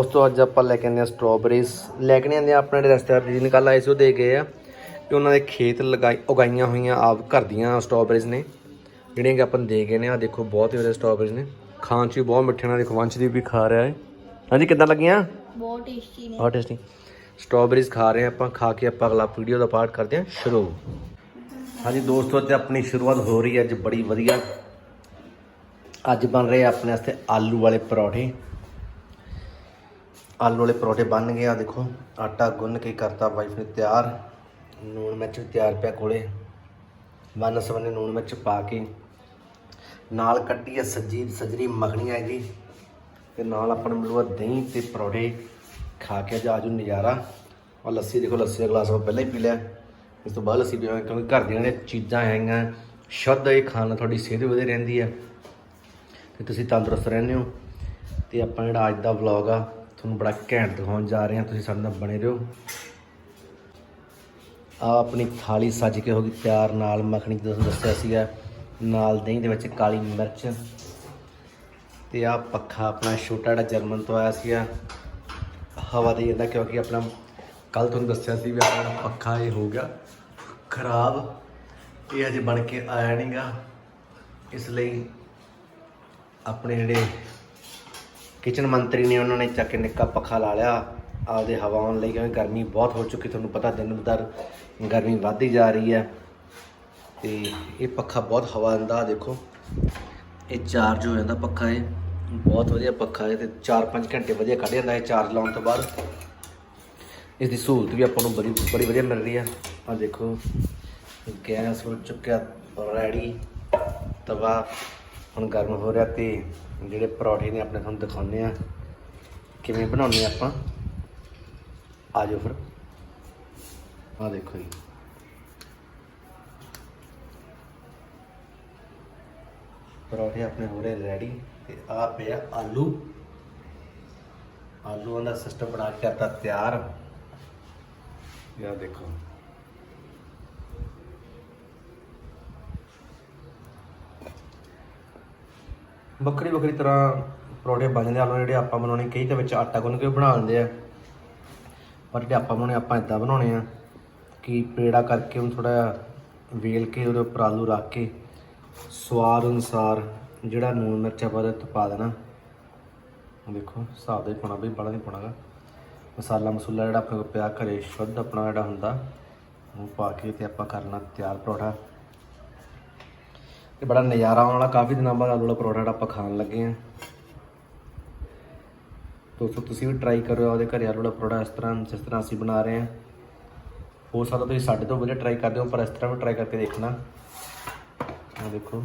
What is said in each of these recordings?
ਦੋਸਤੋ ਅੱਜ ਆਪਾਂ ਲੈ ਕੇ ਆਂਦੇ ਆ ਸਟ੍ਰਾਬੇਰੀਜ਼ ਲੈ ਕੇ ਆਂਦੇ ਆਪਣੇ ਜਿਹੜੇ ਰਿਸ਼ਤੇਦਾਰ ਜੀ ਨਿਕਲ ਆਏ ਸੀ ਉਹ ਦੇ ਗਏ ਆ। ਕਿ ਉਹਨਾਂ ਦੇ ਖੇਤ ਲਗਾਈ ਉਗਾਈਆਂ ਹੋਈਆਂ ਆਪ ਘਰ ਦੀਆਂ ਸਟ੍ਰਾਬੇਰੀਜ਼ ਨੇ। ਜਿਹੜੀਆਂ ਕਿ ਆਪਾਂ ਨੂੰ ਦੇ ਗਏ ਨੇ ਆ ਦੇਖੋ ਬਹੁਤ ਹੀ ਵਧੀਆ ਸਟ੍ਰਾਬੇਰੀਜ਼ ਨੇ। ਖਾਣ ਚ ਵੀ ਬਹੁਤ ਮਿੱਠੇ ਨਾਲ ਦੇਖੋ ਵੰਸ਼ਦੀਪ ਵੀ ਖਾ ਰਿਹਾ ਹੈ ਹਾਂਜੀ ਕਿੱਦਾਂ ਲੱਗੀਆਂ? ਬਹੁਤ ਟੇਸਟੀ ਨੇ। ਬਹੁਤ ਟੇਸਟੀ ਸਟ੍ਰਾਬੇਰੀਜ਼ ਖਾ ਰਹੇ ਆਪਾਂ ਖਾ ਕੇ ਆਪਾਂ ਅਗਲਾ ਵੀਡੀਓ ਦਾ ਪਾਰਟ ਕਰਦੇ ਹਾਂ ਸ਼ੁਰੂ। ਹਾਂਜੀ ਦੋਸਤੋ ਤੇ ਆਪਣੀ ਸ਼ੁਰੂਆਤ ਹੋ ਰਹੀ ਹੈ ਅੱਜ ਬੜੀ ਵਧੀਆ। ਅੱਜ ਬਣ ਰਹੇ ਆ ਆਪਣੇ ਵਾਸਤੇ ਆਲੂ ਵਾਲੇ ਪਰੌਠੇ। ਆਲੂ ਵਾਲੇ ਪਰੌਂਠੇ ਬਣ ਗਏ ਆ, ਦੇਖੋ, ਆਟਾ ਗੁੰਨ ਕੇ ਕਰਤਾ ਵਾਈਫ ਨੇ ਤਿਆਰ। ਨੂਣ ਮਿਰਚ ਤਿਆਰ ਪਿਆ ਕੋਲੇ। ਵਨ ਸਵਨੇ ਨੂਣ ਮਿਰਚ ਪਾ ਕੇ। ਨਾਲ ਕੱਟੀ ਆ ਸੱਜੀ, ਸਜਰੀ ਮੱਖਣੀ ਹੈ ਜੀ ਤੇ ਨਾਲ ਆਪਾਂ ਨੂੰ ਮਿਲੂਗਾ ਦਹੀਂ ਤੇ ਪਰੌਂਠੇ ਖਾ ਕੇ ਜਾ ਆਜੂ ਨਜ਼ਾਰਾ। ਔਰ ਲੱਸੀ ਦੇਖੋ, ਲੱਸੀ ਦਾ ਗਲਾਸ ਆਪਾਂ ਪਹਿਲਾਂ ਹੀ ਪੀ ਲਿਆ। ਇਸ ਤੋਂ ਬਾਅਦ ਲੱਸੀ ਪੀਵਾਂਗੇ, ਕਿਉਂਕਿ ਘਰ ਦੀਆਂ ਜਿਹੜੀਆਂ ਚੀਜ਼ਾਂ ਹੈਗੀਆਂ, ਸ਼ੁੱਧ ਇਹ ਖਾਣ ਨਾਲ ਤੁਹਾਡੀ ਸਿਹਤ ਵਧੀਆ ਰਹਿੰਦੀ ਹੈ ਤੇ ਤੁਸੀਂ ਤੰਦਰੁਸਤ ਰਹਿੰਦੇ ਹੋ। ਤੇ ਆਪਾਂ ਜਿਹੜਾ ਅੱਜ ਦਾ ਵਲੌਗ ਆ ਤੁਹਾਨੂੰ ਬੜਾ ਘੈਂਟ ਦਿਖਾਉਣ ਜਾ ਰਹੇ ਹਾਂ। ਤੁਸੀਂ ਸਾਡੇ ਨਾਲ ਬਣੇ ਰਹੋ। ਆ ਆਪਣੀ ਥਾਲੀ ਸੱਜ ਕੇ ਹੋ ਗਈ ਤਿਆਰ ਨਾਲ। ਮੱਖਣੀ ਤੁਹਾਨੂੰ ਦੱਸਿਆ ਸੀਗਾ, ਨਾਲ ਦਹੀਂ ਦੇ ਵਿੱਚ ਕਾਲੀ ਮਿਰਚ ਤੇ ਆ ਪੱਖਾ ਆਪਣਾ ਛੋਟਾ ਜਿਹਾ ਜਰਮਨ ਤੋਂ ਆਇਆ ਸੀਗਾ। ਹਵਾ ਦੇ ਜਾਂਦਾ ਕਿਉਂਕਿ ਆਪਣਾ ਕੱਲ ਤੁਹਾਨੂੰ ਦੱਸਿਆ ਸੀ ਵੀ ਆਪਣਾ ਪੱਖਾ ਇਹ ਹੋ ਗਿਆ ਖਰਾਬ। ਇਹ ਅਜੇ ਬਣ ਕੇ ਆਇਆ ਨਹੀਂਗਾ ਇਸ ਲਈ ਆਪਣੇ ਜਿਹੜੇ ਕਿਚਨ ਮੰਤਰੀ ਨੇ ਉਹਨਾਂ ਨੇ ਚੱਕ ਕੇ ਨਿੱਕਾ ਪੱਖਾ ਲਾ ਲਿਆ। ਆਪਦੇ ਹਵਾ ਆਉਣ ਲਈ ਕਿਉਂਕਿ ਗਰਮੀ ਬਹੁਤ ਹੋ ਚੁੱਕੀ, ਤੁਹਾਨੂੰ ਪਤਾ ਦਿਨ ਬਦਰ ਗਰਮੀ ਵੱਧਦੀ ਜਾ ਰਹੀ ਹੈ। ਤੇ ਇਹ ਪੱਖਾ ਬਹੁਤ ਹਵਾ ਦਿੰਦਾ, ਦੇਖੋ। ਇਹ ਚਾਰਜ ਹੋ ਜਾਂਦਾ ਪੱਖਾ ਇਹ। ਬਹੁਤ ਵਧੀਆ ਪੱਖਾ ਹੈ ਤੇ 4-5 ਘੰਟੇ ਵਧੀਆ ਕੱਢ ਜਾਂਦਾ ਇਹ ਚਾਰਜ ਲਾਉਣ ਤੋਂ ਬਾਅਦ। ਇਸ ਦੀ ਸਹੂਲਤ ਵੀ ਆਪਾਂ ਨੂੰ ਬੜੀ ਬੜੀ ਵਧੀਆ ਮਿਲ ਰਹੀ ਆ ਆ ਦੇਖੋ, ਗੈਸ ਹੋ ਚੁੱਕਿਆ ਰੈਡੀ ਤਵਾ। ਹੁਣ ਗਰਮ ਹੋ ਰਿਹਾ ਤੇ ਜਿਹੜੇ ਪਰੌਠੇ ਨੇ ਆਪਣੇ ਤੁਹਾਨੂੰ ਦਿਖਾਉਂਦੇ ਆ ਕਿਵੇਂ ਬਣਾਉਂਦੇ ਆਪਾਂ? ਆ ਜਾਓ ਫਿਰ। ਆ ਦੇਖੋ ਜੀ। ਪਰੌਠੇ ਆਪਣੇ ਹੋ ਰਹੇ ਰੈਡੀ ਤੇ ਆ ਪਿਆ ਆਲੂ। ਆਲੂਆਂ ਦਾ ਸਿਸਟਮ ਬਣਾ ਕੇ ਆਪਾਂ ਤਿਆਰ। ਯਾ ਦੇਖੋ। ਵੱਖਰੀ ਵੱਖਰੀ ਤਰ੍ਹਾਂ ਪਰੌਂਠੇ ਬਣਦੇ ਆਲੂ ਜਿਹੜੇ ਆਪਾਂ ਬਣਾਉਣੇ, ਕਈ ਤਾਂ ਵਿੱਚ ਆਟਾ ਗੁੰਨ ਕੇ ਬਣਾ ਲੈਂਦੇ ਆ। ਪਰ ਜਿਹੜੇ ਆਪਾਂ ਬਣਾਉਣੇ, ਆਪਾਂ ਇਦਾਂ ਬਣਾਉਣੇ ਆ ਕਿ ਪੇੜਾ ਕਰਕੇ ਉਹਨੂੰ ਥੋੜਾ ਜਿਹਾ ਵੇਲ ਕੇ ਉਹਦੇ ਉੱਪਰ ਆਲੂ ਰੱਖ ਕੇ ਸਵਾਦ ਅਨੁਸਾਰ ਜਿਹੜਾ ਨੂਨ ਮਿਰਚ ਆਪਾਂ ਉਹਦੇ ਉੱਤੇ ਪਾ ਦੇਣਾ। ਦੇਖੋ, ਹਿਸਾਬ ਦਾ ਹੀ ਪਾਉਣਾ, ਬਈ ਬੜਾ ਨਹੀਂ ਪਾਉਣਾਗਾ। ਮਸਾਲਾ ਮਸੂਲਾ ਜਿਹੜਾ ਆਪਣੇ ਕੋਲ ਪਿਆ, ਘਰੇ ਸ਼ੁੱਧ ਆਪਣਾ ਜਿਹੜਾ ਹੁੰਦਾ, ਉਹ ਪਾ ਕੇ ਤੇ ਆਪਾਂ ਕਰਨਾ ਤਿਆਰ ਪਰੌਠਾ। ਇਹ ਬੜਾ ਨਜ਼ਾਰਾ ਆਉਣ ਵਾਲਾ, ਕਾਫੀ ਦਿਨਾਂ ਬਾਅਦ ਆਲੂ ਵਾਲਾ ਪਰੌਠਾ ਜਿਹੜਾ ਆਪਾਂ ਖਾਣ ਲੱਗੇ ਆ ਦੋਸਤੋ, ਤੁਸੀਂ ਵੀ ਟਰਾਈ ਕਰਿਓ ਉਹਦੇ ਘਰੇ ਆਲੂ ਵਾਲਾ ਪਰੌਠਾ, ਇਸ ਤਰ੍ਹਾਂ, ਜਿਸ ਤਰ੍ਹਾਂ ਅਸੀਂ ਬਣਾ ਰਹੇ ਹਾਂ। ਹੋ ਸਕਦਾ ਤੁਸੀਂ ਸਾਡੇ ਤੋਂ ਵਧੀਆ ਟਰਾਈ ਕਰਦੇ ਹੋ, ਪਰ ਇਸ ਤਰ੍ਹਾਂ ਵੀ ਟਰਾਈ ਕਰਕੇ ਦੇਖਣਾ। ਆ ਦੇਖੋ।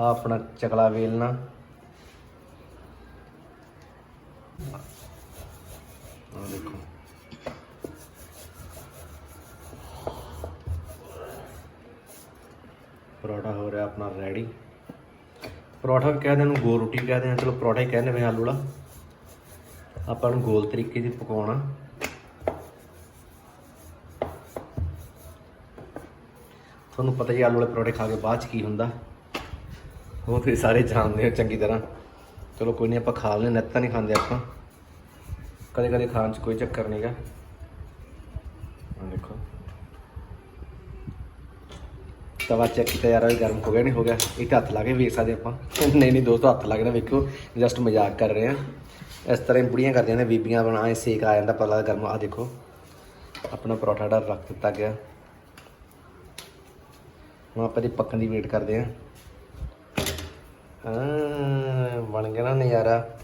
ਆ ਆਪਣਾ ਚਕਲਾ ਵੇਲਣਾ। ਆ ਦੇਖੋ। ਪਰੌਠਾ ਹੋ ਰਿਹਾ ਆਪਣਾ ਰੈਡੀ ਪਰੌਠਾ ਵੀ ਕਹਿੰਦੇ ਨੂੰ ਗੋਲ ਰੋਟੀ ਵੀ ਕਹਿੰਦੇ ਆ। ਚਲੋ ਪਰੌਠਾ ਹੀ ਕਹਿੰਦੇ ਵੇ ਆਲੂ ਵਾਲਾ। ਆਪਾਂ ਨੂੰ ਗੋਲ ਤਰੀਕੇ ਦੀ ਪਕਾਉਣਾ। ਤੁਹਾਨੂੰ ਪਤਾ ਹੀ ਆਲੂ ਵਾਲੇ ਪਰੌਠੇ ਖਾ ਕੇ ਬਾਅਦ ਚ ਕੀ ਹੁੰਦਾ। ਉਹ ਤੁਸੀਂ ਸਾਰੇ ਜਾਣਦੇ ਹੋ ਚੰਗੀ ਤਰ੍ਹਾਂ। ਚਲੋ ਕੋਈ ਨਹੀਂ ਆਪਾਂ ਖਾ ਲੈਂਦੇ ਨਿੱਤ ਨਹੀਂ ਖਾਂਦੇ ਆਪਾਂ। ਕਦੇ ਕਦੇ ਖਾਣ ਚ ਕੋਈ ਚੱਕਰ ਨਹੀਂਗਾ ਆ ਦੇਖੋ। ਤਵਾ ਚੈੱਕ ਕੀਤਾ ਯਾਰ, ਇਹ ਗਰਮ ਹੋ ਗਿਆ, ਨਹੀਂ ਹੋ ਗਿਆ। ਇੱਕ ਤਾਂ ਹੱਥ ਲਾ ਕੇ ਵੇਖ ਸਕਦੇ ਆਪਾਂ। ਨਹੀਂ ਨਹੀਂ ਦੋਸਤੋ, ਹੱਥ ਲਾ ਕੇ ਨਾ ਵੇਖੋ ਜਸਟ ਮਜ਼ਾਕ ਕਰ ਰਹੇ ਆ। ਇਸ ਤਰ੍ਹਾਂ ਹੀ ਬੁੜੀਆਂ ਕਰਦੀਆਂ ਨੇ, ਬੀਬੀਆਂ ਬਣਾਏ ਸੇਕ ਆ ਜਾਂਦਾ ਪਤਾ ਗਰਮ ਆ ਦੇਖੋ। ਆਪਣਾ ਪਰੌਠਾ ਜਿਹੜਾ ਰੱਖ ਦਿੱਤਾ ਗਿਆ। ਹੁਣ ਆਪਾਂ ਦੀ ਪੱਕਣ ਦੀ ਵੇਟ ਕਰਦੇ ਆ। ਹਾਂ, ਬਣ ਗਿਆ ਨਾ ਨਜ਼ਾਰਾ।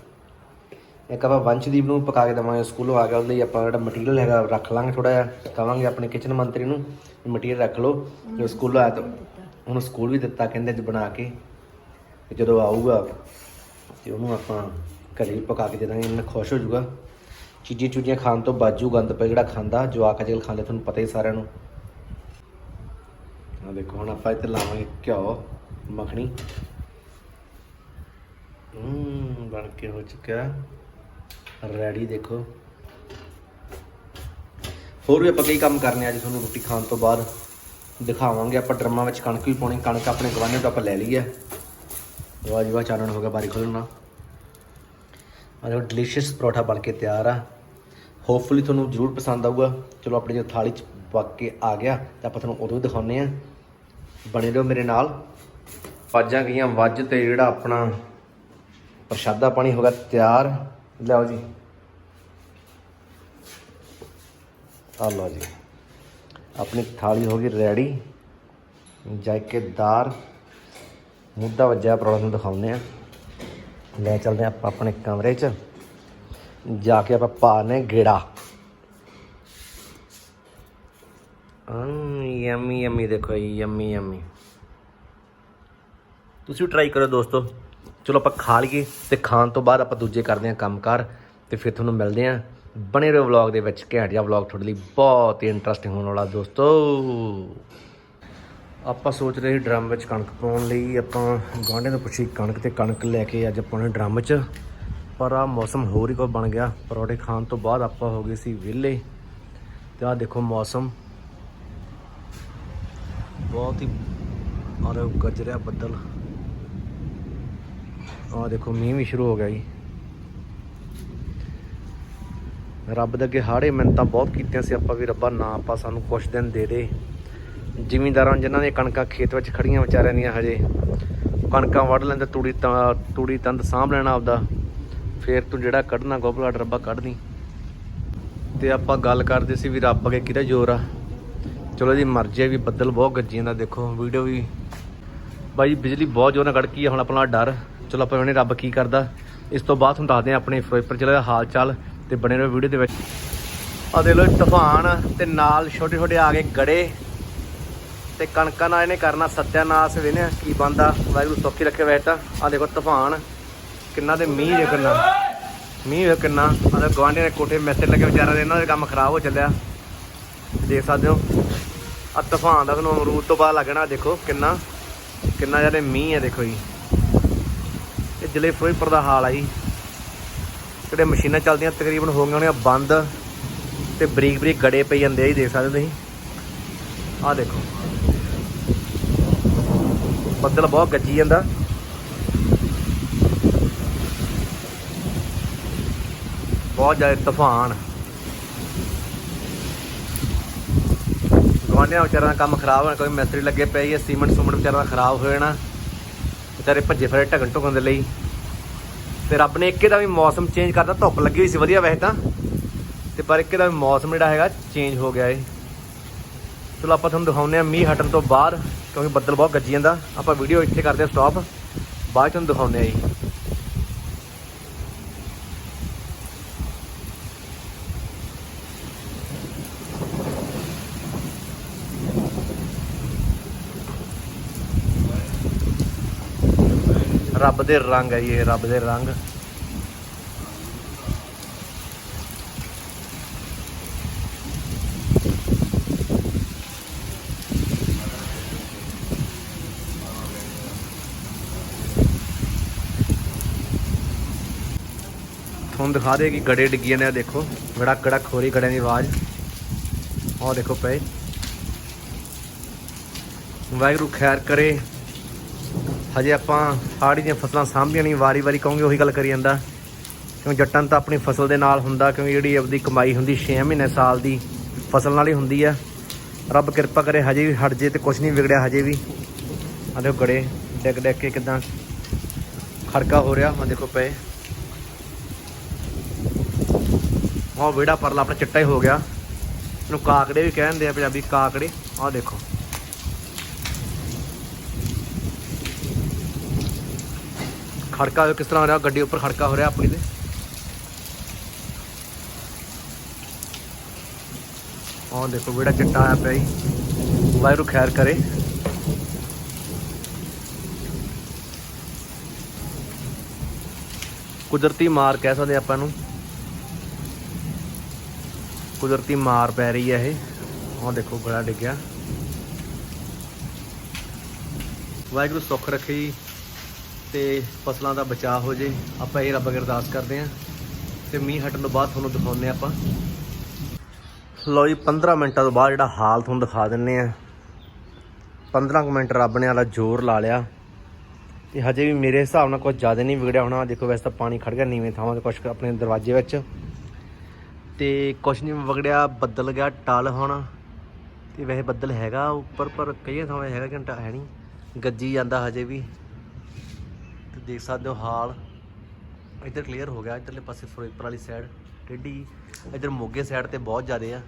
ਇੱਕ ਆਪਾਂ ਵੰਸ਼ਦੀਪ ਨੂੰ ਪਕਾ ਕੇ ਦੇਵਾਂਗੇ, ਸਕੂਲੋਂ ਆ ਗਿਆ, ਉਹਦੇ ਲਈ ਆਪਾਂ ਜਿਹੜਾ ਮਟੀਰੀਅਲ ਹੈਗਾ ਰੱਖ ਲਾਂਗੇ ਥੋੜਾ ਜਿਹਾ, ਕਵਾਂਗੇ ਆਪਣੇ ਕਿਚਨ ਮੰਤਰੀ ਨੂੰ ਮਟੀਰੀਅਲ ਰੱਖ ਲਓ, ਜੋ ਸਕੂਲੋਂ ਆਇਆ ਤਾਂ ਉਹਨੂੰ ਸਕੂਲ ਵੀ ਦਿੱਤਾ, ਕਹਿੰਦੇ ਅੱਜ ਬਣਾ ਕੇ, ਤੇ ਜਦੋਂ ਆਊਗਾ, ਤੇ ਉਹਨੂੰ ਆਪਾਂ ਘਰੇ ਵੀ ਪਕਾ ਕੇ ਦੇ ਦਾਂਗੇ, ਇੰਨਾ ਖੁਸ਼ ਹੋ ਜਾਊਗਾ। ਚੀਜ਼ੀਆਂ ਚੂਜੀਆਂ ਖਾਣ ਤੋਂ ਬਾਜੂ ਗੰਦ ਪੈ ਜਿਹੜਾ ਖਾਂਦਾ ਜਵਾਕ ਅੱਜ ਕੱਲ੍ਹ ਖਾਂਦੇ, ਤੁਹਾਨੂੰ ਪਤਾ ਹੀ ਸਾਰਿਆਂ ਨੂੰ। ਆ ਦੇਖੋ, ਹੁਣ ਆਪਾਂ ਇੱਥੇ ਲਾਵਾਂਗੇ ਘਿਓ, ਮੱਖਣੀ। ਹੂੰ, ਬਣ ਕੇ ਹੋ ਚੁੱਕਿਆ। ਰੈਡੀ ਦੇਖੋ। ਹੋਰ ਵੀ ਆਪਾਂ ਕਈ ਕੰਮ ਕਰਨੇ ਆ, ਅੱਜ ਤੁਹਾਨੂੰ ਰੋਟੀ ਖਾਣ ਤੋਂ ਬਾਅਦ ਦਿਖਾਵਾਂਗੇ। ਆਪਾਂ ਡਰਮਾਂ ਵਿੱਚ ਕਣਕ ਵੀ ਪਾਉਣੀ, ਕਣਕ ਆਪਣੇ ਗਵਾਨੇ ਤੋਂ ਆਪਾਂ ਲੈ ਲਈ ਹੈ। ਵਾਹ ਜੀ ਵਾਹ, ਚਾਨਣ ਹੋ ਗਿਆ ਬਾਰੀ ਖੋਲਣਾ ਆ ਦੇਖੋ ਡਿਲੀਸ਼ੀਅਸ ਪਰੌਠਾ ਬਣ ਕੇ ਤਿਆਰ ਆ। ਹੋਪਫੁਲੀ ਤੁਹਾਨੂੰ ਜ਼ਰੂਰ ਪਸੰਦ ਆਊਗਾ। ਚਲੋ, ਆਪਣੀ ਜੋ ਥਾਲੀ ਚ ਪੱਕ ਕੇ ਆ ਗਿਆ, ਤਾਂ ਆਪਾਂ ਤੁਹਾਨੂੰ ਉਦੋਂ ਹੀ ਦਿਖਾਉਂਦੇ ਆ ਬਣੇ ਰਹੋ ਮੇਰੇ ਨਾਲ। ਪਾਜਾਂ ਗਈਆਂ, ਵੱਜ ਤੇ ਜਿਹੜਾ ਆਪਣਾ ਪ੍ਰਸ਼ਾਦਾ ਪਾਣੀ ਹੋ ਗਿਆ ਤਿਆਰ। ਲਓ ਜੀ। ਆ ਲਓ ਜੀ। ਆਪਣੀ ਥਾਲੀ ਹੋ ਗਈ ਰੈਡੀ ਜਾਇਕੇਦਾਰ ਮੁੱਦਾ ਵੱਜਿਆ ਪਰੌੜਾ ਨੂੰ ਦਿਖਾਉਂਦੇ ਆ ਲੈ ਚੱਲਦੇ ਹਾਂ ਆਪਾਂ ਆਪਣੇ ਕਮਰੇ 'ਚ। ਜਾ ਕੇ ਆਪਾਂ ਪਾਣੇ ਗੇੜਾ। ਯਮੀ ਯਮੀ ਦੇਖੋ ਯਮੀ ਯਮੀ। ਤੁਸੀਂ ਟਰਾਈ ਕਰੋ ਦੋਸਤੋ। ਚਲੋ ਆਪਾਂ ਖਾ ਲਈਏ ਤੇ ਖਾਣ ਤੋਂ ਬਾਅਦ ਆਪਾਂ ਦੂਜੇ ਕਰਦੇ ਹਾਂ ਕੰਮਕਾਰ ਤੇ ਫਿਰ ਤੁਹਾਨੂੰ ਮਿਲਦੇ ਹਾਂ ਬਣੇ ਰਹੋ ਵਲੌਗ ਦੇ ਵਿੱਚ। ਘੈਂਟ ਜਿਹਾ ਵਲੌਗ ਤੁਹਾਡੇ ਲਈ ਬਹੁਤ ਹੀ ਇੰਟਰਸਟਿੰਗ ਹੋਣ ਵਾਲਾ ਦੋਸਤੋ। ਆਪਾਂ ਸੋਚ ਰਹੇ ਸੀ ਡਰਮ ਵਿੱਚ ਕਣਕ ਪਾਉਣ ਲਈ। ਆਪਾਂ ਗੁਆਂਢੀਆਂ ਤੋਂ ਪੁੱਛੀ ਕਣਕ ਤੇ ਕਣਕ ਲੈ ਕੇ ਅੱਜ ਪਾਉਣੇ ਡਰਮ 'ਚ ਪਰ ਆ ਮੌਸਮ ਹੋਰ ਹੀ ਕੋਈ ਬਣ ਗਿਆ। ਪਰੌਂਠੇ ਖਾਣ ਤੋਂ ਬਾਅਦ ਆਪਾਂ ਹੋ ਗਏ ਸੀ ਵਿਹਲੇ। ਤੇ ਆ ਦੇਖੋ ਮੌਸਮ। ਬਹੁਤ ਹੀ ਆਰੇ ਗੱਜ ਰਿਹਾ ਬੱਦਲ। ਆ ਦੇਖੋ, ਮੀਂਹ ਵੀ ਸ਼ੁਰੂ ਹੋ ਗਿਆ ਜੀ। ਰੱਬ ਦੇ ਅੱਗੇ ਹਾੜੇ ਮਿੰਨਤਾਂ ਬਹੁਤ ਕੀਤੀਆਂ ਸੀ ਆਪਾਂ ਵੀ, ਰੱਬਾ ਨਾ ਆਪਾਂ ਸਾਨੂੰ ਕੁਛ ਦਿਨ ਦੇ ਦੇ। ਜ਼ਿਮੀਂਦਾਰਾਂ ਜਿਨ੍ਹਾਂ ਦੀਆਂ ਕਣਕਾਂ ਖੇਤ ਵਿੱਚ ਖੜੀਆਂ ਵਿਚਾਰਿਆਂ ਦੀਆਂ ਹਜੇ, ਕਣਕਾਂ ਵੱਢ ਲੈਂਦੇ, ਤੂੜੀ ਤੂੜੀ ਤੰਦ ਸਾਂਭ ਲੈਣਾ ਆਪਦਾ। ਫੇਰ ਤੂੰ ਜਿਹੜਾ ਕੱਢਣਾ ਗੋਬਲਾ ਰੱਬਾ ਕੱਢਣੀ ਤੇ ਆਪਾਂ ਗੱਲ ਕਰਦੇ ਸੀ ਵੀ ਰੱਬ ਅੱਗੇ ਕਿਹਦਾ ਜ਼ੋਰ ਆ। ਚਲੋ ਜੀ, ਮਰਜ਼ੀ ਵੀ ਬੱਦਲ ਬਹੁਤ ਗੱਜੀਆਂ ਦਾ, ਦੇਖੋ, ਵੀਡੀਓ ਵੀ। ਬਾਈ, ਬਿਜਲੀ ਬਹੁਤ ਜ਼ੋਰ ਨਾਲ ਕੜਕੀ ਆ, ਹੁਣ ਆਪਣਾ ਡਰ। ਚਲੋ ਆਪਾਂ ਉਹਨੇ ਰੱਬ ਕੀ ਕਰਦਾ, ਇਸ ਤੋਂ ਬਾਅਦ ਤੁਹਾਨੂੰ ਦੱਸਦੇ ਆ ਆਪਣੇ ਫਿਰੋਜ਼ਪੁਰ ਜ਼ਿਲ੍ਹੇ ਦਾ ਹਾਲ ਚਾਲ ਤੇ ਬਣੇ ਰਹੋ ਵੀਡੀਓ ਦੇ ਵਿੱਚ। ਆ ਦੇ ਲੋ ਤੂਫਾਨ ਤੇ ਨਾਲ ਛੋਟੇ ਛੋਟੇ ਆ ਗਏ ਗੜੇ ਤੇ ਕਣਕਾਂ ਨਾਲ ਇਹਨੇ ਕਰਨਾ ਸੱਤਿਆਨਾਸ਼ ਵੇਨੇ ਕੀ ਬੰਦਾ ਵਾਹਿਗੁਰੂ ਸੌਖੀ ਰੱਖੇ ਵੈਸੇ ਤਾਂ। ਆ ਦੇਖੋ ਤੂਫਾਨ, ਕਿੰਨਾ ਤੇ ਮੀਂਹ ਜੇ ਕਿੰਨਾ। ਮੀਂਹ ਵੇ ਕਿੰਨਾ। ਆ ਦੇ ਗਵਾਂਢੀਆਂ ਦੇ ਕੋਠੇ ਮੈਸੇ ਲੱਗੇ ਵਿਚਾਰਾ ਦੇ, ਇਹਨਾਂ ਦੇ ਕੰਮ ਖਰਾਬ ਹੋ ਚੱਲਿਆ। ਦੇਖ ਸਕਦੇ ਹੋ। ਆ ਤੂਫਾਨ ਦਾ ਤੁਹਾਨੂੰ ਅਮਰੂਦ ਤੋਂ ਬਾਅਦ ਲੱਗਣਾ, ਦੇਖੋ ਕਿੰਨਾ ਕਿੰਨਾ ਜ਼ਿਆਦਾ ਮੀਂਹ ਹੈ, ਦੇਖੋ ਜੀ। ਇਹ ਜ਼ਿਲ੍ਹੇ ਫਿਰੋਜ਼ਪੁਰ ਦਾ ਹਾਲ ਆ ਜੀ। ਜਿਹੜੇ ਮਸ਼ੀਨਾਂ ਚੱਲਦੀਆਂ ਤਕਰੀਬਨ ਹੋ ਗਈਆਂ ਹੋਣੀਆਂ ਬੰਦ ਤੇ ਬਰੀਕ ਬਰੀਕ ਗੜੇ ਪਈ ਜਾਂਦੇ ਆ ਜੀ, ਦੇਖ ਸਕਦੇ ਤੁਸੀਂ। ਆਹ ਦੇਖੋ। ਬੱਦਲ ਬਹੁਤ ਗੱਜੀ ਜਾਂਦਾ। ਬਹੁਤ ਜ਼ਿਆਦਾ ਤੂਫਾਨ। ਗਵਾਂਢੀਆਂ ਵਿਚਾਰਾਂ ਦਾ ਕੰਮ ਖਰਾਬ ਹੋਣਾ, ਕੋਈ ਮਿਸਤਰੀ ਲੱਗੇ ਪਏ ਹੈ ਸੀਮੈਂਟ ਸੂਮੈਂਟ ਵਿਚਾਰਾਂ ਦਾ ਖਰਾਬ ਹੋ ਜਾਣਾ। ਵਿਚਾਰੇ ਭੱਜੇ ਫਿਰੇ ਢਗਣ ਢੁਕਣ ਦੇ ਲਈ। ਤੇ ਰੱਬ ਨੇ ਇੱਕੇ ਦਾ ਵੀ ਮੌਸਮ ਚੇਂਜ ਕਰਤਾ, ਧੁੱਪ ਲੱਗੀ ਹੋਈ ਸੀ ਵਧੀਆ ਵੈਸੇ ਤਾਂ। ਤੇ ਪਰ ਇੱਕੇ ਦਾ ਵੀ ਮੌਸਮ ਜਿਹੜਾ ਹੈਗਾ ਚੇਂਜ ਹੋ ਗਿਆ ਏ। ਚਲੋ ਆਪਾਂ ਤੁਹਾਨੂੰ ਦਿਖਾਉਂਦੇ ਆ ਮੀਂਹ ਹਟਣ ਤੋਂ ਬਾਅਦ, ਕਿਉਂਕਿ ਬੱਦਲ ਬਹੁਤ ਗੱਜੀ ਜਾਂਦਾ। ਆਪਾਂ ਵੀਡੀਓ ਇੱਥੇ ਕਰਦੇ ਆ ਸਟਾਪ ਬਾਅਦ ਚ ਤੁਹਾਨੂੰ ਦਿਖਾਉਂਦੇ ਆ ਜੀ। ਰੱਬ ਦੇ ਰੰਗ ਹੈ ਜੀ, ਇਹ ਰੱਬ ਦੇ ਰੰਗ। ਤੁਹਾਨੂੰ ਦਿਖਾ ਦੇ ਕਿ ਗੜੇ ਡਿੱਗੀਆਂ ਨੇ ਆ, ਦੇਖੋ ਗੜਾ ਹੋ ਰਹੀ ਗੜਿਆਂ ਦੀ ਆਵਾਜ਼। ਆਹ ਦੇਖੋ ਪਏ ਵਾਹਿਗੁਰੂ ਖੈਰ ਕਰੇ। ਹਜੇ ਆਪਾਂ ਹਾੜੀ ਦੀਆਂ ਫਸਲਾਂ ਸਾਂਭੀਆਂ ਨਹੀਂ ਵਾਰੀ-ਵਾਰੀ ਕਹੋਗੇ ਉਹੀ ਗੱਲ ਕਰੀ ਜਾਂਦਾ। ਕਿਉਂ ਜੱਟਾਂ ਤਾਂ ਆਪਣੀ ਫਸਲ ਦੇ ਨਾਲ ਹੁੰਦਾ, ਕਿਉਂਕਿ ਜਿਹੜੀ ਆਪਦੀ ਕਮਾਈ ਹੁੰਦੀ 6 ਮਹੀਨੇ ਸਾਲ ਦੀ ਫਸਲ ਨਾਲ ਹੀ ਹੁੰਦੀ ਆ। ਰੱਬ ਕਿਰਪਾ ਕਰੇ ਹਜੇ ਵੀ ਹਟ ਜੇ ਤੇ ਕੁਝ ਨਹੀਂ ਵਿਗੜਿਆ ਹਜੇ ਵੀ। ਆ ਦੇਖੋ ਗੜੇ ਡਿੱਗ ਡਿੱਗ ਕੇ ਕਿਦਾਂ ਖੜਕਾ ਹੋ ਰਿਹਾ ਆ ਦੇਖੋ ਪਏ। ਆਹ ਵਿਹੜਾ ਪਰਲਾ ਆਪਣਾ ਚਿੱਟਾ ਹੀ ਹੋ ਗਿਆ। ਇਹਨੂੰ ਕਾਕੜੇ ਵੀ ਕਹਿੰਦੇ ਆ ਪੰਜਾਬੀ, ਕਾਕੜੇ, ਆਹ ਦੇਖੋ। ਖੜਕਾ ਹੋਇਆ, ਕਿਸ ਤਰ੍ਹਾਂ ਹੋ ਰਿਹਾ? ਗੱਡੀ ਉੱਪਰ ਖੜਕਾ ਹੋ ਰਿਹਾ ਆਪਣੀ ਤੇ? ਆਹ ਦੇਖੋ, ਵਿਹੜਾ ਚਿੱਟਾ ਆਇਆ ਪਿਆ ਜੀ। ਵਾਹਿਗੁਰੂ ਖੈਰ ਕਰੇ। ਕੁਦਰਤੀ ਮਾਰ ਕਹਿ ਸਕਦੇ ਆਪਾਂ ਨੂੰ। ਕੁਦਰਤੀ ਮਾਰ ਪੈ ਰਹੀ ਹੈ ਇਹ। ਆਹ ਦੇਖੋ, ਗਲਾ ਡਿੱਗਿਆ ਵਾਹਿਗੁਰੂ ਸੁੱਖ ਰੱਖੇ ਜੀ। ਤੇ ਫਸਲਾਂ ਦਾ ਬਚਾਅ ਹੋ ਜੇ, ਆਪਾਂ ਇਹ ਰੱਬ ਅੱਗੇ ਅਰਦਾਸ ਕਰਦੇ ਆਂ ਤੇ ਮੀਂਹ ਹਟਣ ਤੋਂ ਬਾਅਦ ਤੁਹਾਨੂੰ ਦਿਖਾਉਂਦੇ ਆਂ ਆਪਾਂ। ਲਓ ਜੀ 15 ਮਿੰਟਾਂ ਤੋਂ ਬਾਅਦ ਜਿਹੜਾ ਹਾਲ ਤੁਹਾਨੂੰ ਦਿਖਾ ਦਿੰਨੇ ਆ 15 ਕੁ ਮਿੰਟ ਰੱਬ ਨੇ ਵਾਲਾ ਜ਼ੋਰ ਲਾ ਲਿਆ ਤੇ ਹਜੇ ਵੀ ਮੇਰੇ ਹਿਸਾਬ ਨਾਲ ਕੁਝ ਜ਼ਿਆਦਾ ਨਹੀਂ ਵਿਗੜਿਆ ਹੋਣਾ। ਦੇਖੋ, ਵੈਸੇ ਤਾਂ ਪਾਣੀ ਖੜ ਗਿਆ ਨੀਵੇਂ ਥਾਵਾਂ ਤੇ ਕੁਝ ਆਪਣੇ ਦਰਵਾਜ਼ੇ ਵਿੱਚ। ਤੇ ਕੁਝ ਨਹੀਂ ਵਿਗੜਿਆ, ਬੱਦਲ ਗਿਆ, ਟਲ ਹੁਣ। ਤੇ ਵੈਸੇ ਬੱਦਲ ਹੈਗਾ ਉੱਪਰ, ਪਰ ਕਈ ਥਾਵਾਂ ਹੈਗਾ, ਘੰਟਾ ਹੈ ਨਹੀਂ। ਗੱਜੀ ਜਾਂਦਾ ਹਜੇ ਵੀ। ਦੇਖ ਸਕਦੇ ਹੋ ਹਾਲ। ਇੱਧਰ ਕਲੀਅਰ ਹੋ ਗਿਆ, ਇੱਧਰਲੇ ਪਾਸੇ ਫਿਰੋਜ਼ਪੁਰ ਵਾਲੀ ਸਾਈਡ ਟੇਢੀ। ਇੱਧਰ ਮੋਗੇ ਸਾਈਡ ਤੇ ਬਹੁਤ ਜ਼ਿਆਦੇ ਆ,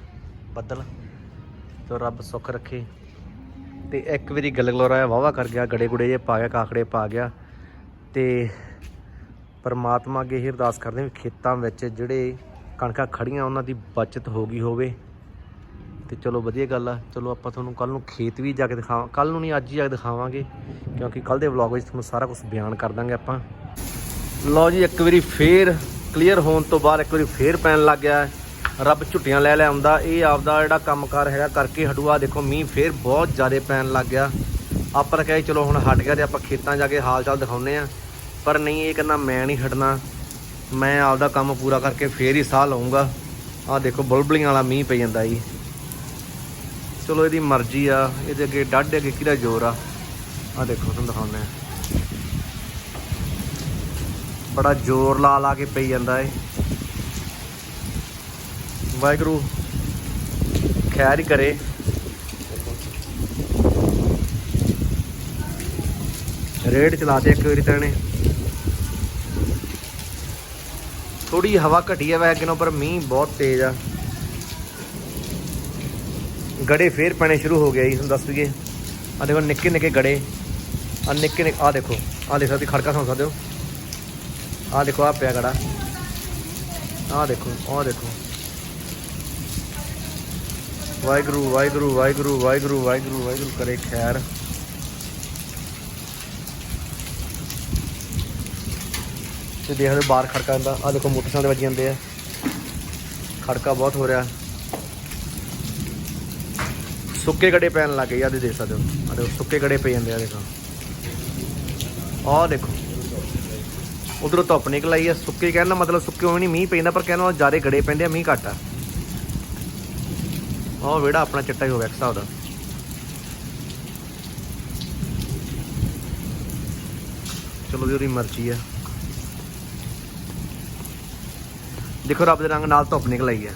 ਬੱਦਲ। ਤੇ ਰੱਬ ਸੁੱਖ ਰੱਖੇ। ਤੇ ਇੱਕ ਵਾਰੀ ਗਲਗਲੋਰਾ ਵਾਵਾ ਕਰ ਗਿਆ ਗੜੇ ਗੁੜੇ ਜੇ ਪਾ ਗਿਆ, ਕਾਕੜੇ ਪਾ ਗਿਆ। ਤੇ ਪਰਮਾਤਮਾ ਅੱਗੇ ਇਹ ਅਰਦਾਸ ਕਰਦੇ ਹਾਂ ਵੀ ਖੇਤਾਂ ਵਿੱਚ ਜਿਹੜੇ ਕਣਕਾਂ ਖੜੀਆਂ ਉਹਨਾਂ ਦੀ ਬਚਤ ਹੋ ਗਈ ਹੋਵੇ। ਤੇ ਚਲੋ ਵਧੀਆ ਗੱਲ ਆ। ਚਲੋ ਆਪਾਂ ਤੁਹਾਨੂੰ ਕੱਲ ਨੂੰ ਖੇਤ ਵੀ ਜਾ ਕੇ ਦਿਖਾਵਾਂ ਕੱਲ ਨੂੰ ਨਹੀਂ, ਅੱਜ ਹੀ ਜਾ ਕੇ ਦਿਖਾਵਾਂਗੇ। ਕਿਉਂਕਿ ਕੱਲ ਦੇ ਵਲੌਗ ਵਿੱਚ ਤੁਹਾਨੂੰ ਸਾਰਾ ਕੁਝ ਬਿਆਨ ਕਰ ਦਾਂਗੇ ਆਪਾਂ। ਲਓ ਜੀ, ਇੱਕ ਵਾਰੀ ਫੇਰ ਕਲੀਅਰ ਹੋਣ ਤੋਂ ਬਾਅਦ ਇੱਕ ਵਾਰੀ ਫੇਰ ਪੈਣ ਲੱਗ ਗਿਆ ਰੱਬ ਝੁੱਟੀਆਂ ਲੈ ਲੈ ਆਉਂਦਾ। ਇਹ ਆਪਦਾ ਜਿਹੜਾ ਕੰਮਕਾਰ ਹੈਗਾ ਕਰਕੇ ਹਟੂਆ ਦੇਖੋ, ਮੀਂਹ ਫੇਰ ਬਹੁਤ ਜ਼ਿਆਦਾ ਪੈਣ ਲੱਗ ਗਿਆ। ਆਪਾਂ ਤਾਂ ਕਹੇ ਚਲੋ ਹੁਣ ਹਟ ਗਿਆ ਤੇ ਆਪਾਂ ਖੇਤਾਂ ਜਾ ਕੇ ਹਾਲ ਚਾਲ ਦਿਖਾਉਨੇ ਆ ਪਰ ਨਹੀਂ, ਇਹ ਕਹਿੰਦਾ ਮੈਂ ਨਹੀਂ ਹਟਣਾ। ਮੈਂ ਆਪਦਾ ਕੰਮ ਪੂਰਾ ਕਰਕੇ ਫੇਰ ਹੀ ਸਾਹ ਲਊਂਗਾ। ਆਹ ਦੇਖੋ, ਬੁਲਬਲੀਆਂ ਵਾਲਾ ਮੀਂਹ ਪਈ ਜਾਂਦਾ ਜੀ। ਚਲੋ ਇਹਦੀ ਮਰਜ਼ੀ ਆ, ਇਹਦੇ ਅੱਗੇ ਡਾਢੇ ਅੱਗੇ ਕਿਹਦਾ ਜ਼ੋਰ ਆ। ਆਹ ਦੇਖੋ, ਤੁਹਾਨੂੰ ਦਿਖਾਉਂਦੇ ਆ ਬੜਾ ਜ਼ੋਰ ਲਾ ਲਾ ਕੇ ਪਈ ਜਾਂਦਾ ਏ ਵਾਹਿਗੁਰੂ, ਖੈਰ ਹੀ ਕਰੇ। ਰੇਡ ਚਲਾ ਦੇ ਇੱਕ ਵਾਰੀ ਤਾਂ ਇਹਨੇ। ਥੋੜੀ ਹਵਾ ਘਟੀ ਹੈ ਵੈਸੇ ਕਿਨੋਂ ਪਰ ਮੀਂਹ ਬਹੁਤ ਤੇਜ਼ ਆ। ਗੜੇ ਫੇਰ ਪੈਣੇ ਸ਼ੁਰੂ ਹੋ ਗਏ ਜੀ ਤੁਹਾਨੂੰ ਦੱਸ ਦਈਏ। ਆ ਦੇਖੋ ਨਿੱਕੇ ਨਿੱਕੇ ਗੜੇ। ਆ ਨਿੱਕੇ ਨਿੱਕੇ ਆ ਦੇਖੋ ਆ ਦੇਖ ਸਕਦੇ ਖੜਕਾ ਸੁਣ ਸਕਦੇ ਹੋ। ਆ ਦੇਖੋ ਆ ਪਿਆ ਗੜਾ। ਆ ਦੇਖੋ ਆ ਦੇਖੋ। ਵਾਹਿਗੁਰੂ ਵਾਹਿਗੁਰੂ ਵਾਹਿਗੁਰੂ ਵਾਹਿਗੁਰੂ ਵਾਹਿਗੁਰੂ ਵਾਹਿਗੁਰੂ ਕਰੇ ਖੈਰ। ਤੇ ਦੇਖਦੇ ਬਾਹਰ ਖੜਕਾ ਹੁੰਦਾ। ਆ ਦੇਖੋ ਮੋਟਰਸਾਈਕਲ ਵੱਜ ਜਾਂਦੇ ਆ। ਖੜਕਾ ਬਹੁਤ ਹੋ ਰਿਹਾ। ਸੁੱਕੇ ਗੜੇ ਪੈਣ ਲੱਗ ਗਏ ਆ ਦੇ ਦੇਖ ਸਕਦੇ ਹੋ। ਆ ਦੇਖੋ, ਸੁੱਕੇ ਗੜੇ ਪਈ ਜਾਂਦੇ ਆ ਦੇਖੋ। ਆਹ ਦੇਖੋ। ਉਧਰੋਂ ਧੁੱਪ ਨਿਕਲ ਆਈ ਆ, ਸੁੱਕੇ ਕਹਿਣ ਦਾ ਮਤਲਬ ਸੁੱਕੇ ਹੋਵੇ ਨਹੀਂ, ਮੀਂਹ ਪੈਂਦਾ, ਪਰ ਕਹਿਣ ਨਾਲ ਜ਼ਿਆਦਾ ਗੜੇ ਪੈਂਦੇ ਆ, ਮੀਂਹ ਘੱਟ ਆ। ਆਹ ਵਿਹੜਾ ਆਪਣਾ ਚਿੱਟਾ ਹੀ ਹੋ ਗਿਆ, ਇੱਕ ਹਿਸਾਬ ਦਾ। ਚਲੋ ਜੀ, ਉਹਦੀ ਮਰਜ਼ੀ ਆ। ਦੇਖੋ ਰੱਬ ਦੇ ਰੰਗ ਨਾਲ ਧੁੱਪ ਨਿਕਲ ਆਈ ਆ।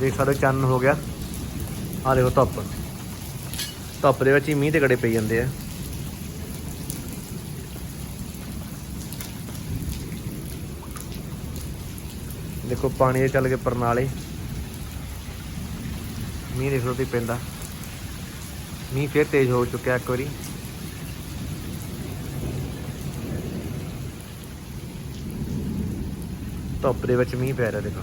ਦੇਖ ਸਕਦੇ ਹੋ, ਚੰਨ ਹੋ ਗਿਆ। ਆ ਦੇਖੋ ਧੁੱਪ। ਧੁੱਪ ਦੇ ਵਿੱਚ ਹੀ ਮੀਂਹ ਤੇ ਗੜੇ ਪਈ ਜਾਂਦੇ ਆ। ਦੇਖੋ ਪਾਣੀ ਦੇ ਚੱਲ ਕੇ ਪਰਨਾਲੇ। ਮੀਂਹ ਦੇਖੋ ਤੇ ਪੈਂਦਾ। ਮੀਂਹ ਫੇਰ ਤੇਜ਼ ਹੋ ਚੁੱਕਿਆ ਇੱਕ ਵਾਰੀ। ਧੁੱਪ ਦੇ ਵਿੱਚ ਮੀਂਹ ਪੈ ਰਿਹਾ ਦੇਖੋ।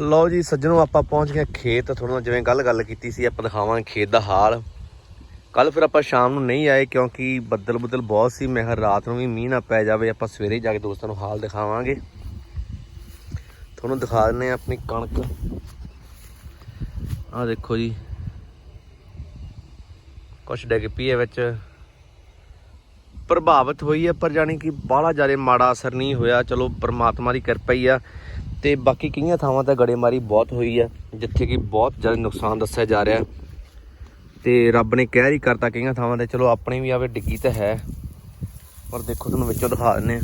ਲਓ ਜੀ, ਸੱਜਣੋ, ਆਪਾਂ ਪਹੁੰਚ ਗਏ ਖੇਤ। ਤੁਹਾਨੂੰ ਜਿਵੇਂ ਗੱਲ ਗੱਲ ਕੀਤੀ ਸੀ, ਆਪਾਂ ਦਿਖਾਵਾਂਗੇ ਖੇਤ ਦਾ ਹਾਲ। ਕੱਲ ਫਿਰ ਆਪਾਂ ਸ਼ਾਮ ਨੂੰ ਨਹੀਂ ਆਏ ਕਿਉਂਕਿ ਬੱਦਲ ਬੁੱਦਲ ਬਹੁਤ ਸੀ। ਮੈਂ ਕਿਹਾ ਰਾਤ ਨੂੰ ਵੀ ਮੀਂਹ ਨਾ ਪੈ ਜਾਵੇ। ਆਪਾਂ ਸਵੇਰੇ ਜਾ ਕੇ ਦੋਸਤਾਂ ਨੂੰ ਹਾਲ ਦਿਖਾਵਾਂਗੇ। ਤੁਹਾਨੂੰ ਦਿਖਾ ਦਿੰਨੇ ਆ ਆਪਣੀ ਕਣਕ। ਆਹ ਦੇਖੋ ਜੀ। ਕੁਛ ਡਿੱਗ ਪਈ ਹੈ ਵਿੱਚ। ਪ੍ਰਭਾਵਿਤ ਹੋਈ ਹੈ, ਪਰ ਜਾਣੀ ਕਿ ਬਾਹਲਾ ਜ਼ਿਆਦਾ ਮਾੜਾ ਅਸਰ ਨਹੀਂ ਹੋਇਆ। ਚਲੋ, ਪ੍ਰਮਾਤਮਾ ਦੀ ਕਿਰਪਾ ਹੀ ਆ। ਤੇ ਬਾਕੀ ਕਈਆਂ ਥਾਵਾਂ ਤੇ ਗੜੇਮਾਰੀ ਬਹੁਤ ਹੋਈ ਆ, ਜਿੱਥੇ ਕਿ ਬਹੁਤ ਜ਼ਿਆਦਾ ਨੁਕਸਾਨ ਦੱਸਿਆ ਜਾ ਰਿਹਾ। ਤੇ ਰੱਬ ਨੇ ਕਹਿਰ ਹੀ ਕਰਤਾ ਕਈਆਂ ਥਾਵਾਂ ਤੇ, ਚਲੋ ਆਪਣੇ ਵੀ ਆਵੇ, ਡਿੱਗੀ ਤਾਂ ਹੈ। ਪਰ ਦੇਖੋ, ਤੁਹਾਨੂੰ ਵਿੱਚੋਂ ਦਿਖਾ ਦਿੰਨੇ ਆ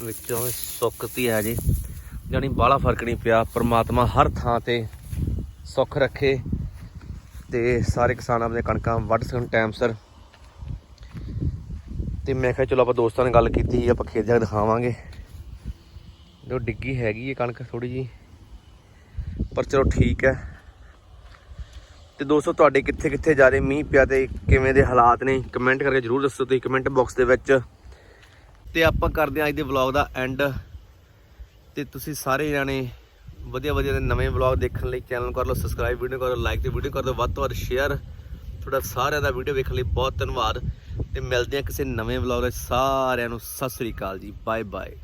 ਵਿੱਚੋਂ ਸੁੱਕਤੀ ਹੈ ਜੀ। ਜਾਣੀ ਬਾਹਲਾ ਫ਼ਰਕ ਨਹੀਂ ਪਿਆ, ਪ੍ਰਮਾਤਮਾ ਹਰ ਥਾਂ ਤੇ ਸੁੱਖ ਰੱਖੇ। ਤੇ ਸਾਰੇ ਕਿਸਾਨ ਆਪਣੇ ਕਣਕਾਂ ਵੱਢ ਸਕਣ ਟਾਈਮ ਸਿਰ। ਤੇ ਮੈਂ ਕਿਹਾ, ਚਲੋ ਆਪਾਂ ਦੋਸਤਾਂ ਨਾਲ ਗੱਲ ਕੀਤੀ ਸੀ ਆਪਾਂ ਖੇਤ ਜਾ ਕੇ ਦਿਖਾਵਾਂਗੇ। ਜੋ ਡਿੱਗੀ ਹੈਗੀ ਹੈ ਕਣਕ ਥੋੜੀ ਜੀ ਪਰ ਚਲੋ ਠੀਕ ਹੈ। ਤੇ ਦੋਸਤੋ, ਤੁਹਾਡੇ ਕਿੱਥੇ ਕਿੱਥੇ ਜਾ ਰਹੇ? ਮੀਂਹ ਪਿਆ ਤੇ ਕਿਵੇਂ ਦੇ ਹਾਲਾਤ ਨੇ? ਕਮੈਂਟ ਕਰਕੇ ਜਰੂਰ ਦੱਸੋ ਤੁਸੀਂ ਕਮੈਂਟ ਬਾਕਸ ਦੇ ਵਿੱਚ। ਤੇ ਆਪਾਂ ਕਰਦੇ ਹਾਂ ਅੱਜ ਦੇ ਵਲੌਗ ਦਾ ਐਂਡ ਤੇ ਤੁਸੀਂ ਸਾਰੇ ਜਾਣੇ ਵਧੀਆ ਵਧੀਆ ਦੇ ਨਵੇਂ ਵਲੌਗ ਦੇਖਣ ਲਈ ਚੈਨਲ ਨੂੰ ਕਰ ਲਓ ਸਬਸਕ੍ਰਾਈਬ ਵੀਡੀਓ ਕਰ ਲਓ ਲਾਈਕ ਤੇ ਵੀਡੀਓ ਕਰ ਦਿਓ, ਵੱਧ ਤੋਂ ਵੱਧ ਸ਼ੇਅਰ ਤੁਹਾਡਾ ਸਾਰਿਆਂ ਦਾ ਵੀਡੀਓ ਵੇਖਣ ਲਈ ਬਹੁਤ ਧੰਨਵਾਦ। ਤੇ ਮਿਲਦੇ ਹਾਂ ਕਿਸੇ ਨਵੇਂ ਵਲੌਗ ਵਿੱਚ। ਸਾਰਿਆਂ ਨੂੰ ਸਤਿ ਸ੍ਰੀ ਅਕਾਲ ਜੀ। Bye bye